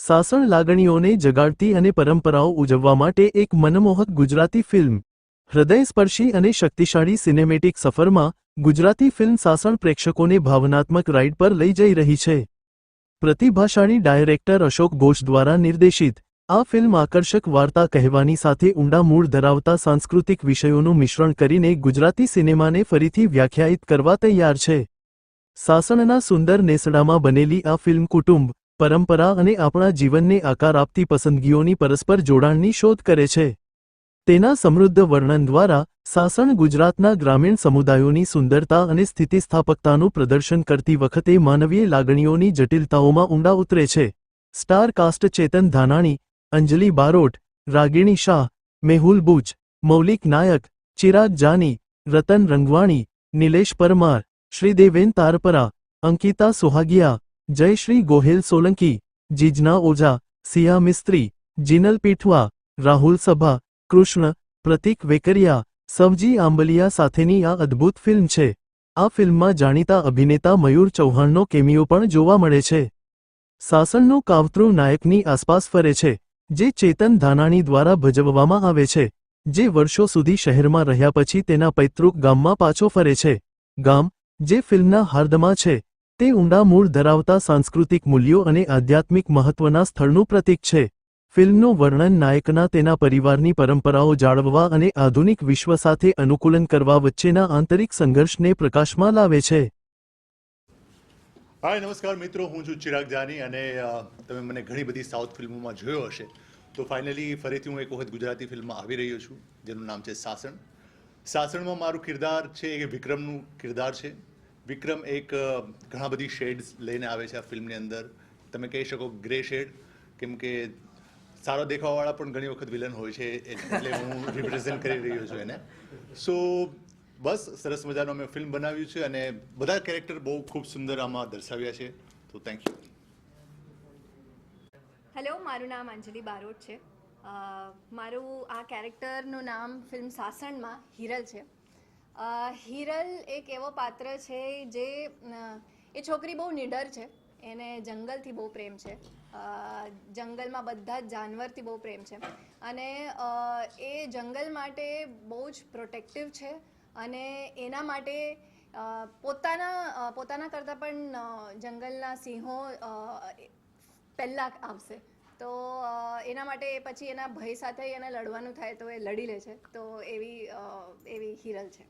સાસણ લાગણીઓને જગાડતી અને પરંપરાઓ ઉજવવા માટે એક મનમોહક ગુજરાતી ફિલ્મ. હૃદયસ્પર્શી અને શક્તિશાળી સિનેમેટિક સફરમાં, ગુજરાતી ફિલ્મ સાસણ પ્રેક્ષકોને ભાવનાત્મક રાઇડ પર લઈ જઈ રહી છે. પ્રતિભાશાળી ડાયરેક્ટર અશોક ઘોષ દ્વારા નિર્દેશિત, આ ફિલ્મ આકર્ષક વાર્તા કહેવાની સાથે ઊંડા મૂળ ધરાવતા સાંસ્કૃતિક વિષયોનું મિશ્રણ કરીને ગુજરાતી સિનેમાને ફરીથી વ્યાખ્યાયિત કરવા તૈયાર છે. સાસણના સુંદર નેસડામાં બનેલી આ ફિલ્મ કુટુંબ પરંપરા અને આપણા જીવનને આકાર આપતી પસંદગીઓની પરસ્પર જોડાણની શોધ કરે છે. તેના સમૃદ્ધ વર્ણન દ્વારા સાસણ ગુજરાતના ગ્રામીણ સમુદાયોની સુંદરતા અને સ્થિતિસ્થાપકતાનું પ્રદર્શન કરતી વખતે માનવીય લાગણીઓની જટિલતાઓમાં ઊંડા ઉતરે છે. સ્ટાર કાસ્ટ ચેતન ધાનાણી, અંજલિ બારોટ, રાગિણી શાહ, મેહુલ બુચ મૌલિક નાયક, ચિરાગ જાની, રતન રંગવાણી, નિલેશ પરમાર શ્રીદેવેન તારપરા, અંકિતા સુહાગિયા જયશ્રી ગોહેલ સોલંકી, જીજના ઓઝા, સિયા મિસ્ત્રી, જીનલ પીઠવા રાહુલ સભા, કૃષ્ણ, પ્રતીક વેકરિયા, સવજી આંબલિયા સાથેની આ અદ્ભુત ફિલ્મ છે. આ ફિલ્મમાં જાણીતા અભિનેતા મયુર ચૌહાણનો કેમિયો પણ જોવા મળે છે. સાસણનું કાવતરું નાયકની આસપાસ ફરે છે, જે ચેતન ધાનાણી દ્વારા ભજવવામાં આવે છે, જે વર્ષો સુધી શહેરમાં રહ્યા પછી તેના પૈતૃક ગામમાં પાછો ફરે છે. ગામ, જે ફિલ્મના હાર્દમાં છે. તે ઊંડા મૂળ ધરાવતા સાંસ્કૃતિક મૂલ્યો અને આધ્યાત્મિક મહત્વના સ્થળનું પ્રતીક છે. ફિલ્મનું વર્ણન નાયકના તેના પરિવારની પરંપરાઓ જાળવવા અને આધુનિક વિશ્વ સાથે અનુકૂલન કરવા વચ્ચેના આંતરિક સંઘર્ષને પ્રકાશમાં લાવે છે. હાય નમસ્કાર મિત્રો, હું છું ચિરાગ જાની અને તમે મને ઘણી બધી સાઉથ ફિલ્મોમાં જોયો હશે. તો ફાઇનલી ફરીથી હું એક વખત ગુજરાતી ફિલ્મમાં આવી રહ્યો છું, જેનું નામ છે સાસણ. સાસણમાં મારું કિરદાર છે એ વિક્રમનું કિરદાર છે. વિક્રમ એક ઘણા બધી શેડ્સ લઈને આવે છે આ ફિલ્મની અંદર. તમે કહી શકો ગ્રે શેડ, કેમ કે સારો દેખાવાવાળા પણ ઘણી વખત વિલન હોય છે એટલે હું રિપ્રેઝેન્ટ કરી રહ્યો છું એને. સો બસ, સરસ મજાનો અમે ફિલ્મ બનાવ્યું છે અને બધા કેરેક્ટર બહુ ખૂબ સુંદર આમાં દર્શાવ્યા છે. તો થેન્ક યુ હેલો મારું નામ અંજલિ બારોટ છે. મારું આ કેરેક્ટરનું નામ ફિલ્મ સાસણમાં હિરલ છે. હિરલ એક એવો પાત્ર છે જે એ છોકરી બહુ નિડર છે. એને જંગલથી બહુ પ્રેમ છે. જંગલમાં બધા જ જાનવરથી બહુ પ્રેમ છે. અને એ જંગલ માટે બહુ જ પ્રોટેક્ટિવ છે અને એના માટે પોતાના પોતાના કરતાં પણ જંગલના સિંહો પહેલાં આવશે. તો એના માટે પછી એના ભય સાથે એને લડવાનું થાય તો એ લડી લે છે. તો એવી એવી હિરલ છે.